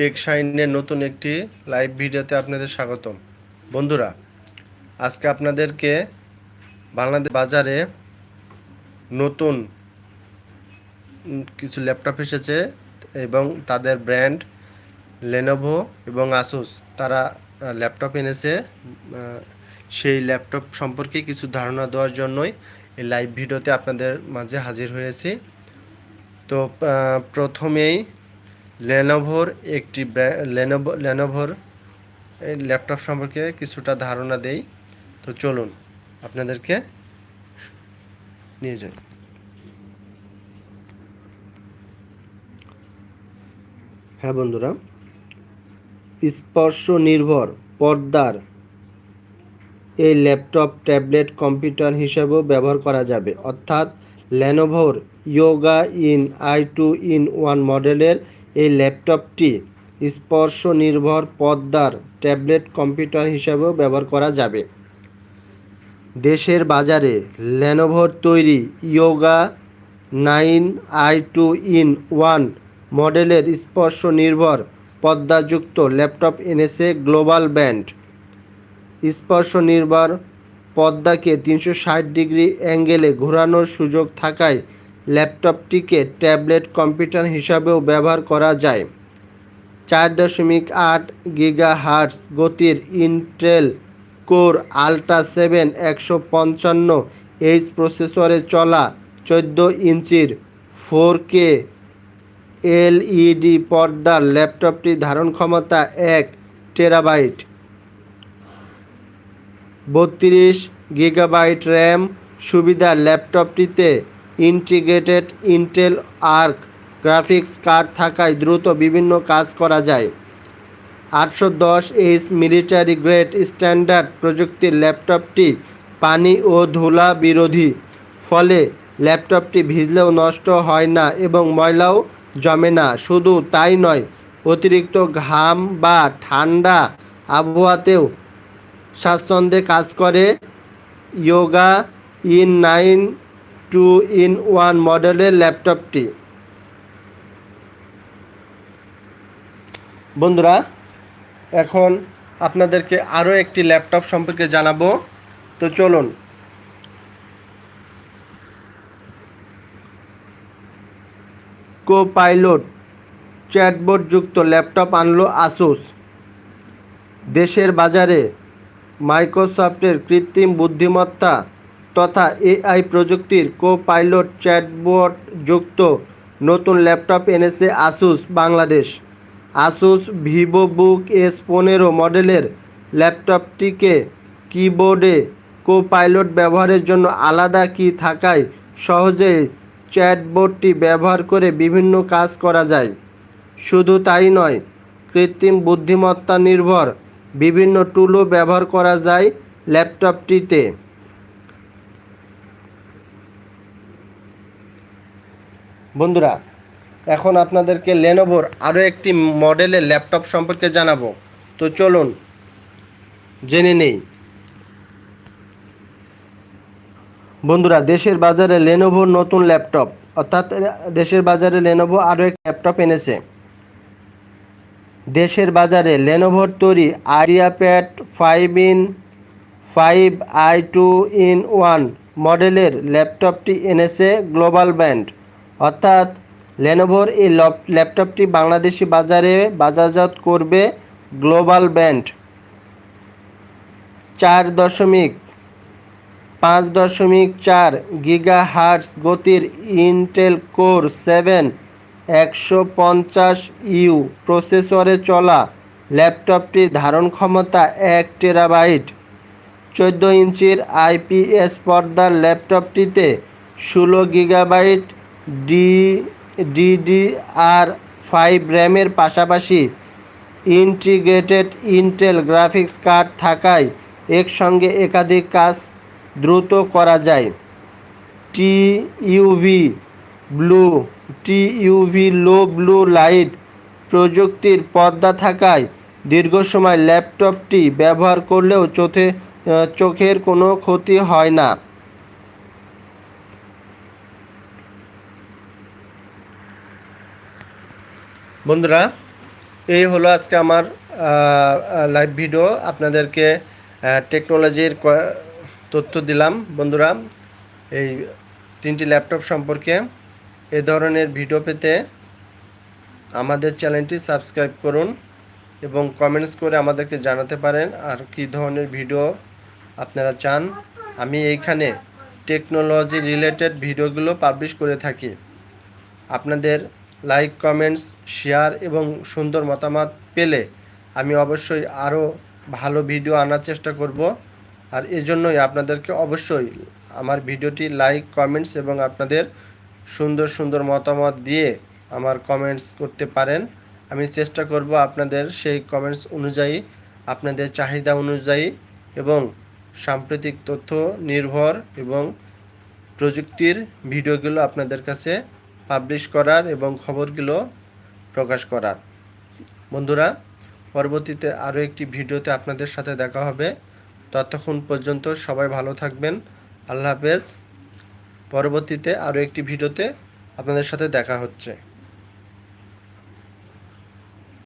Take শাইনের নতুন একটি live ভিডিওতে আপনাদের স্বাগতম। বন্ধুরা, আজকে আপনাদেরকে বাংলাদেশ বাজারে নতুন কিছু ল্যাপটপ এসেছে এবং তাদের ব্র্যান্ড লেনোভো এবং আসুস তারা ল্যাপটপ এনেছে সেই ল্যাপটপ সম্পর্কে কিছু ধারণা দেওয়ার জন্যই এই লাইভ ভিডিওতে আপনাদের মাঝে হাজির হয়েছি। তো প্রথমেই লেনোভোর একটি লেনোভো লেনোভোর ল্যাপটপ সম্পর্কে কিছুটা ধারণা দেই। তো চলুন, আপনাদেরকে নিয়ে যাই। হ্যাঁ বন্ধুরা স্পর্শ নির্ভর পর্দার এই ল্যাপটপ ট্যাবলেট কম্পিউটার হিসেবেও ব্যবহার করা যাবে। অর্থাৎ লেনোভোর Yoga in I two in one মডেলের এই ল্যাপটপটি স্পর্শ নির্ভর পর্দার ট্যাবলেট কম্পিউটার হিসাবেও ব্যবহার করা যাবে। দেশের বাজারে লেনোভোর তৈরি Yoga nine I two in one মডেলের স্পর্শ নির্ভর পর্দাযুক্ত ল্যাপটপ এনেছে গ্লোবাল ব্যান্ড। স্পর্শ নির্ভর পর্দাকে তিনশো ষাট ডিগ্রি অ্যাঙ্গেলে ঘোরানোর সুযোগ থাকায় ল্যাপটপটিকে ট্যাবলেট কম্পিউটার হিসাবেও ব্যবহার করা যায়। চার দশমিক আট গিগা হার্টস গতির ইন্টেল কোর আল্ট্রা সেভেন একশো পঞ্চান্ন এইচ প্রসেসরে চলা চোদ্দ ইঞ্চির ফোর কে এলইডি পর্দার ল্যাপটপটির ধারণ ক্ষমতা এক টেরাবাইট। বত্রিশ গিগাবাইট র্যাম সুবিধা ল্যাপটপটিতে integrated Intel Arc graphics card থাকায় দ্রুত বিভিন্ন কাজ করা যায়। আটশো দশ এইচ মিলিটারি গ্রেড স্ট্যান্ডার্ড প্রযুক্তির ল্যাপটপটি পানি ও ধুলা বিরোধী। ফলে ল্যাপটপটি ভিজলেও নষ্ট হয় না এবং ময়লাও জমে না। শুধু তাই নয়, অতিরিক্ত ঘাম বা ঠান্ডা আবহাওয়াতেও স্বাচ্ছন্দ্যে কাজ করে। Yoga in nine two in one মডেলের ল্যাপটপটি বন্ধুরা, এখন আপনাদেরকে আরও একটি ল্যাপটপ সম্পর্কে জানাব। তো চলুন। কো পাইলট চ্যাটবোর্ড যুক্ত ল্যাপটপ আনলো আসুস দেশের বাজারে মাইক্রোসফটের কৃত্রিম বুদ্ধিমত্তা তথা এআই প্রযুক্তির কো পাইলট চ্যাটবোর্ড যুক্ত নতুন ল্যাপটপ এনেছে Asus Bangladesh. Asus Vivobook S পনেরো মডেলের ল্যাপটপটিকে কিবোর্ডে কো পাইলট ব্যবহারের জন্য আলাদা কি থাকায় সহজেই চ্যাটবোর্ডটি ব্যবহার করে বিভিন্ন কাজ করা যায়। শুধু তাই নয়, কৃত্রিম বুদ্ধিমত্তা নির্ভর বিভিন্ন টুলও ব্যবহার করা যায় ল্যাপটপটিতে। বন্ধুরা, এখন আপনাদেরকে লেনোভোর আরও একটি মডেলের ল্যাপটপ সম্পর্কে জানাব। তো চলুন, জেনে নেই। বন্ধুরা, দেশের বাজারে লেনোভোর নতুন ল্যাপটপ, অর্থাৎ দেশের বাজারে লেনোভো আরও এক ল্যাপটপ এনেছে। দেশের বাজারে লেনোভোর তৈরি IdeaPad five in five I two in one মডেলের ল্যাপটপটি এনেছে গ্লোবাল ব্যান্ড অর্থাৎ লেনোভোর এই ল্যাপটপটি বাংলাদেশি বাজারে বাজারজাত করবে গ্লোবাল ব্যান্ড চার দশমিক পাঁচ দশমিক চার গিগা হার্টস গতির ইন্টেল কোর সেভেন একশো পঞ্চাশ ইউ প্রসেসরে চলা ল্যাপটপটির ধারণ ক্ষমতা এক টেরাবাইট। চোদ্দ ইঞ্চির আইপিএস পর্দার ল্যাপটপটিতে ষোলো গিগাবাইট ডি, ডিডিআর ফাইভ র্যামের পাশাপাশি ইন্টিগ্রেটেড ইন্টেল গ্রাফিক্স কার্ড থাকায় একসঙ্গে একাধিক কাজ দ্রুত করা যায়। T UV blue T UV low blue light প্রযুক্তির পর্দা থাকায় দীর্ঘ সময় ল্যাপটপটি ব্যবহার করলেও চোখে চোখের কোনো ক্ষতি হয় না। বন্ধুরা, এই হলো আজকে আমার লাইভ ভিডিও আপনাদেরকে টেকনোলজির তথ্য দিলাম। বন্ধুরা, এই তিনটি ল্যাপটপ সম্পর্কে এ ধরনের ভিডিও পেতে আমাদের চ্যানেলটি সাবস্ক্রাইব করুন এবং কমেন্টস করে আমাদেরকে জানাতে পারেন আর কী ধরনের ভিডিও আপনারা চান। আমি এইখানে টেকনোলজি রিলেটেড ভিডিওগুলো পাবলিশ করে থাকি। আপনাদের লাইক, কমেন্টস, শেয়ার এবং সুন্দর মতামত পেলে আমি অবশ্যই আরও ভালো ভিডিও আনার চেষ্টা করব। আর এজন্যই আপনাদেরকে অবশ্যই আমার ভিডিওটি লাইক, কমেন্টস এবং আপনাদের সুন্দর সুন্দর মতামত দিয়ে আমার কমেন্টস করতে পারেন। আমি চেষ্টা করব আপনাদের সেই কমেন্টস অনুযায়ী, আপনাদের চাহিদা অনুযায়ী এবং সাম্প্রতিক তথ্য নির্ভর এবং প্রযুক্তির ভিডিওগুলো আপনাদের কাছে পাবলিশ করার এবং খবরগুলো প্রকাশ করার। বন্ধুরা, পরবর্তীতে আরও একটি ভিডিওতে আপনাদের সাথে দেখা হবে। ততক্ষণ পর্যন্ত সবাই ভালো থাকবেন। আল্লাহ হাফেজ। পরবর্তীতে আরও একটি ভিডিওতে আপনাদের সাথে দেখা হচ্ছে।